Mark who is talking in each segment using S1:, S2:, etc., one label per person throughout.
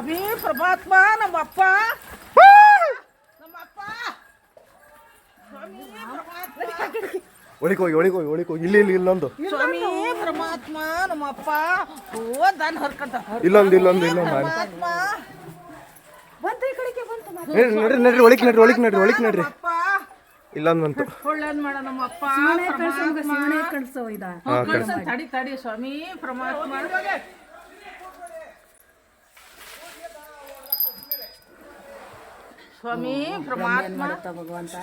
S1: ಸ್ವಾಮಿ ಪರಮಾತ್ಮ ನಮ್ಮಪ್ಪ. ನಮ್ಮಪ್ಪ. ಸ್ವಾಮಿ ಪರಮಾತ್ಮ
S2: ಒಳಗೆ ಹೋಗಿ ಒಳಗೆ ಹೋಗಿ ಒಳಗೆ ಹೋಗಿ ಇಲ್ಲಿ ಇಲ್ಲಿ ಇಲ್ಲೊಂದು.
S1: ಸ್ವಾಮಿ. ಪರಮಾತ್ಮ ನಮ್ಮಪ್ಪ. ಓ ದಾನ್ ಹರ್ಕಂತ.
S2: ಇಲ್ಲೊಂದು ಇಲ್ಲೊಂದು ಇಲ್ಲೊಂದು
S1: ಪರಮಾತ್ಮ
S3: ಬಂತ ಈ ಕಡೆಗೆ ಬಂತು
S2: ನೋಡ್ರಿ ನಡ್ರಿ ನಡ್ರಿ ನಡ್ರಿ ಒಳಗೆ ನಡ್ರಿ ಒಳಗೆ ನಡ್ರಿ. ಇಲ್ಲೊಂದು ಬಂತು
S1: ಒಳ್ಳೇದ್ ಮಾಡ ನಮ್ಮಪ್ಪ.
S3: ಸಿಮಣೆ ಕಳ್ಸೋ ಶಿವನೇ ಕಳ್ಸೋ ಇದ.
S1: ತಡಿ ತಡಿ ಸ್ವಾಮಿ. ಪರಮಾತ್ಮ ಸ್ವಾಮಿ ಪರಮಾತ್ಮ
S3: ಮಾಡುತ್ತ ಭಗವಂತ?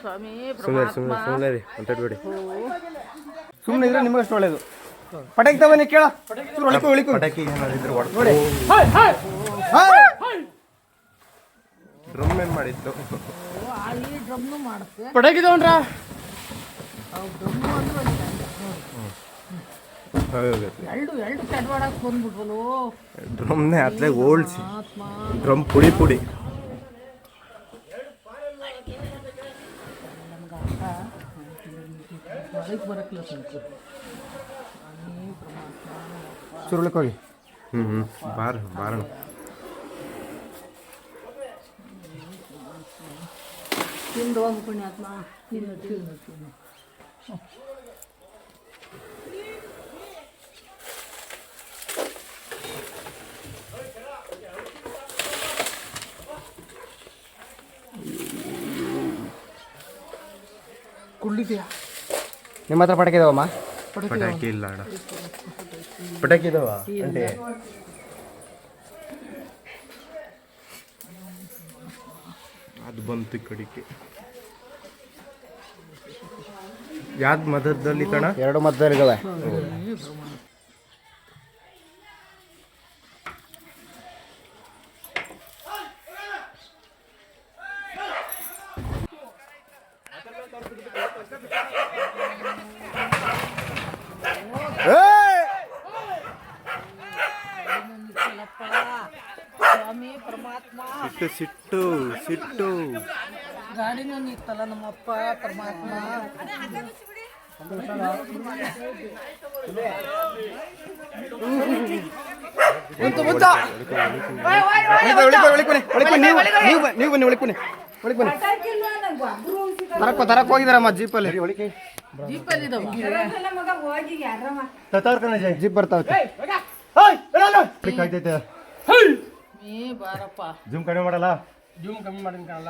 S1: ಸ್ವಾಮಿ
S2: ಸುಮ್ಮನೆ ಸುಮ್ಮನೆ ಸುಮ್ಮನೆ ರೀ ಅಂತೇಳ್ಬೇಡಿ ಸುಮ್ಮನೆ ಇದ್ರೆ ನಿಮಗೆ ಅಷ್ಟು ಒಳ್ಳೇದು. ಪಟಾಕಿ ತಗೊಂಡು ಕೇಳ. ಒಳಿಕೋ ಒಳಿಕೋ ಪಟಾಕಿ ಏನಾದ್ರು ನೋಡಿ. ಡ್ರಮ್ ಏನ್ ಮಾಡಿತ್ತು. ಪಟಾಕಿ ತಗೊಂಡ್ರ? ಡ್ರಮ್ನೇ ಓಲ್ಸಿ ಡ್ರಮ್ ಪುಡಿ ಪುಡಿ.
S1: बारीक बारीक
S2: लसूण कळी हम्म, हम्म, बार बार।
S3: तीन दोन तीन तीन तीन कुंडली
S2: दिया ನಿಮ್ಮ ಹತ್ರ ಪಟಾಕಿ ಇದಾವಮ್ಮ? ಪಟಾಕಿ ಇಲ್ಲ ಅಣ್ಣ. ಪಟಾಕಿ ಇದಾವ? ಅದು ಬಂತು ಕಡಿಕೆ ಯಾವ್ದು ಮಧ್ಯದಲ್ಲಿ ಕಣ? ಎರಡು ಮಧ್ಯದಲ್ಲಿದ್ದಾವೆ ಸಿಟ್ಟು ಸಿಟ್ಟು ಸಿಟ್ಟು.
S1: ಗಾಡಿನೂ ನಿತ್ತಲ್ಲ ನಮ್ಮಪ್ಪ ಪರಮಾತ್ಮ.
S2: ನೀವು ಬನ್ನಿ ಒಳಗೆ ಬನ್ನಿ ಒಳಗೆ ಬನ್ನಿ ತರಕ್ ತರಕ್ ಹೋಗಿದಾರಮ್ಮ ಜೀಪಲ್ಲಿ. ಜೀಪ್ ಬರ್ತಾವೆ
S1: ಬಾರಪ್ಪ.
S2: ಜೂಮ್ ಕಡಿಮೆ ಮಾಡಲ್ಲ?
S1: ಜೂಮ್ ಕಮ್ಮಿ ಮಾಡಿನ ಕಾಣಲ್ಲ.